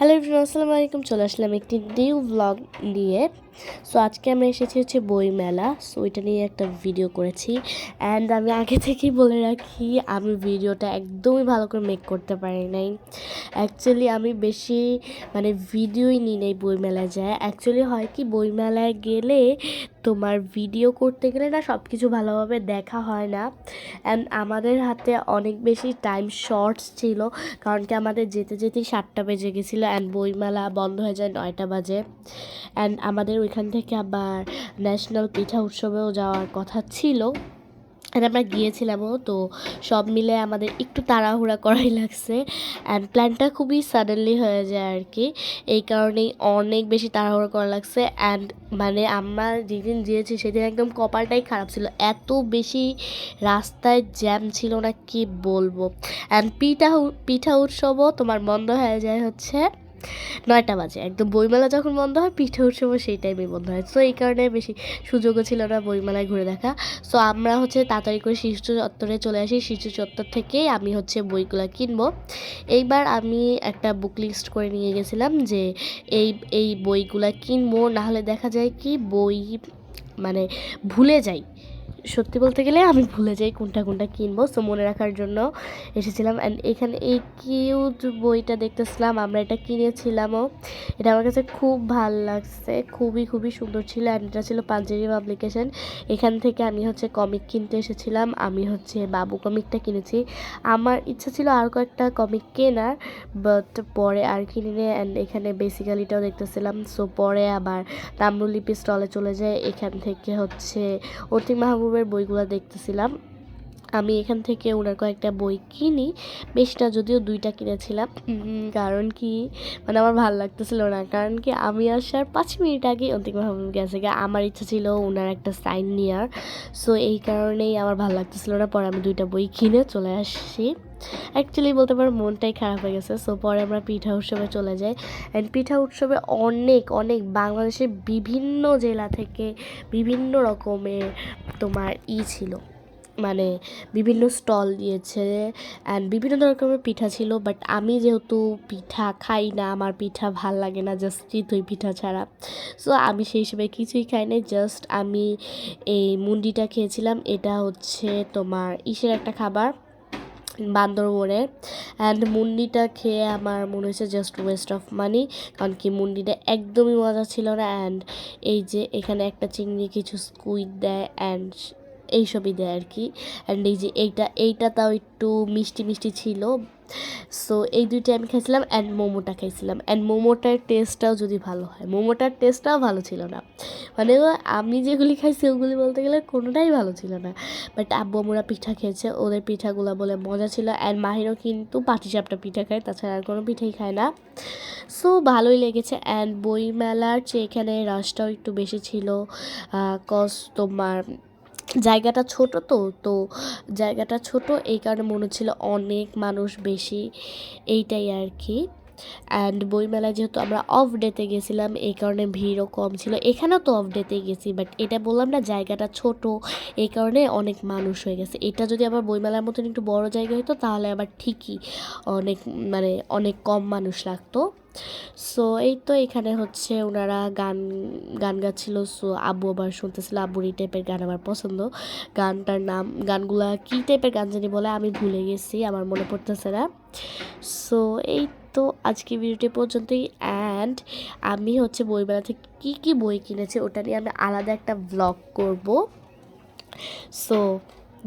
Hello everyone আসসালামু আলাইকুম। চলে আসলাম একটি নিউ ব্লগ নিয়ে। সো আজকে আমরা এসেছি হচ্ছে বই মেলা। সো এটা নিয়ে একটা ভিডিও করেছি। অ্যান্ড আমি আগে থেকেই বলে রাখি, আমি ভিডিওটা একদমই ভালো করে মেক করতে পারি নাই। অ্যাকচুয়ালি আমি বেশি মানে ভিডিওই নিই নাই বই মেলায় যায়। অ্যাকচুয়ালি হয় কি বইমেলায় গেলে তোমার ভিডিও করতে গেলে না সব কিছু ভালোভাবে দেখা হয় না। অ্যান্ড আমাদের হাতে অনেক বেশি টাইম শর্টস ছিল, কারণ কি আমাদের যেতে যেতেই সাতটা বেজে গেছিল অ্যান্ড বইমেলা বন্ধ হয়ে যায় নয়টা বাজে। অ্যান্ড আমাদের ওইখান থেকে আবার ন্যাশনাল পিঠা উৎসবেও যাওয়ার কথা ছিল। আর আমরা গিয়েছিলামও, তো সব মিলে আমাদের একটু তাড়াহুড়া করাই লাগছে। অ্যান্ড প্ল্যানটা খুবই সাডেনলি হয়ে যায় আর কি এই কারণেই অনেক বেশি তাড়াহুড়া করা লাগছে। অ্যান্ড মানে আমরা যেদিন গিয়েছি, সেদিন একদম কপালটাই খারাপ ছিল। এত বেশি রাস্তায় জ্যাম ছিল না, কি বলব? অ্যান্ড পিঠা পিঠা উৎসবও তোমার বন্ধ হয়ে যায় হচ্ছে। নয়টা বাজে। একদম বইমেলা যখন বন্ধ হয়, পিঠে উৎসবও সেই টাইমে বন্ধ হয়। সো এই কারণে বেশি সুযোগও ছিল না বইমেলায় ঘুরে দেখা। সো আমরা হচ্ছে তাড়াতাড়ি করে শিশু চত্বরে চলে আসি। শিশু চত্বর থেকেই আমি হচ্ছে বইগুলো কিনবো। এইবার আমি একটা বুক লিস্ট করে নিয়ে গেছিলাম যে, এই এই বইগুলা কিনবো। নাহলে দেখা যায় কি বই মানে ভুলে যাই। সত্যি বলতে গেলে আমি ভুলে যাই কোনটা কোনটা কিনবো সো মনে রাখার জন্য এসেছিলাম। অ্যান্ড এখানে এই কিউট বইটা দেখতেছিলাম, আমরা এটা কিনেছিলামও। এটা আমার কাছে খুব ভালো লাগছে, খুবই খুবই সুন্দর ছিল অ্যান্ড এটা ছিল পাঞ্জাবি পাবলিকেশন এখান থেকে আমি হচ্ছে কমিক কিনতে এসেছিলাম, আমি হচ্ছে বাবু কমিকটা কিনেছি। আমার ইচ্ছা ছিল আর কয়েকটা কমিক কেনার বাট পরে আর কিনে অ্যান্ড এখানে বেসিক্যালিটাও দেখতেছিলাম সো পরে আবার তাম্রলিপি স্টলে চলে যায় এখান থেকে হচ্ছে অতি মাহবুব মাহবুবের বইগুলো দেখতেছিলাম। আমি এখান থেকে ওনার কয়েকটা বই কিনি। বেশিটা যদিও দুইটা কিনেছিলাম। কারণ কি? মানে আমার ভালো লাগতেছিল না। কারণ কি? আমি আসার পাঁচ মিনিট আগে অন্তিক মাহমুদ গেছে। গিয়ে আমার ইচ্ছা ছিল ওনার একটা সাইন নেওয়ার সো এই কারণেই আমার ভালো লাগতেছিল না। পরে আমি দুইটা বই কিনে চলে আসছি। অ্যাকচুয়ালি বলতে পারো, মনটাই খারাপ হয়ে গেছে। সো পরে আমরা পিঠা উৎসবে চলে যাই। অ্যান্ড পিঠা উৎসবে অনেক অনেক বাংলাদেশের বিভিন্ন জেলা থেকে বিভিন্ন রকমের তোমার ই ছিল। মানে বিভিন্ন স্টল দিয়েছে অ্যান্ড বিভিন্ন রকমের পিঠা ছিল। বাট আমি যেহেতু পিঠা খাই না, আমার পিঠা ভালো লাগে না জাস্ট চিতই পিঠা ছাড়া। সো আমি সেই হিসেবে কিছুই খাই নাই জাস্ট আমি এই মুন্ডিটা খেয়েছিলাম। এটা হচ্ছে তোমার ইসের একটা খাবার। বান্দরবনের অ্যান্ড মুন্ডিটা খেয়ে আমার মনে হয়েছে জাস্ট ওয়েস্ট অফ মানি কারণ কি মুন্ডিটা একদমই মজা ছিল না অ্যান্ড এই যে এখানে একটা চিংড়ি কিছু স্কুইড দেয় অ্যান্ড এইসবই দেয় আর কি অ্যান্ড এই যে এইটা এইটা তাও একটু মিষ্টি মিষ্টি ছিল সো এই দুইটা আমি খাইছিলাম অ্যান্ড মোমোটা খাইছিলাম। অ্যান্ড মোমোটার টেস্টটাও যদি ভালো হয়, মোমোটার টেস্টটাও ভালো ছিল না। মানে আমি যেগুলি খাইছি ওগুলি বলতে গেলে কোনোটাই ভালো ছিল না। বাট আব্বু আমরা পিঠা খেয়েছে, ওদের পিঠাগুলো বলে মজা ছিল। অ্যান্ড মাহিরও কিন্তু পাটিসাপটা পিঠা খায়, তাছাড়া আর কোনো পিঠাই খায় না। সো ভালোই লেগেছে। অ্যান্ড বইমেলার চেয়ে এখানে রাশটাও একটু বেশি ছিল কস তোমার জায়গাটা ছোট তো তো জায়গাটা ছোট, এই কারণে মনে হচ্ছিল অনেক মানুষ বেশি, এইটাই আর কি। অ্যান্ড বইমেলায় যেহেতু আমরা অফ ডেতে গেছিলাম, এই কারণে ভিড়ও কম ছিল। এখানেও তো অফ ডেতে গেছি বাট এটা বললাম না, জায়গাটা ছোট, এই কারণে অনেক মানুষ হয়ে গেছে। এটা যদি আবার বইমেলার মতন একটু বড় জায়গা হতো তাহলে আবার ঠিকই অনেক মানে অনেক কম মানুষ লাগতো। সো এই তো এখানে হচ্ছে ওনারা গান গান গাচ্ছিল। সো আব্বু আবার শুনতেছিল, আব্বুর এই টাইপের গান আমার পছন্দ। গানটার নাম, গানগুলা কী টাইপের গান জানি বলে আমি ভুলে গেছি, আমার মনে পড়তেছে না। সো এই তো আজকে ভিডিওটি পর্যন্তই। অ্যান্ড আমি হচ্ছে বইমেলা থেকে কী কী বই কিনেছি ওটা নিয়ে আমি আলাদা একটা ব্লগ করব। সো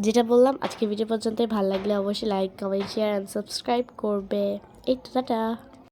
যেটা বললাম আজকে ভিডিও পর্যন্তই। ভালো লাগলে অবশ্যই like comment share and subscribe করবে। এই টাটা।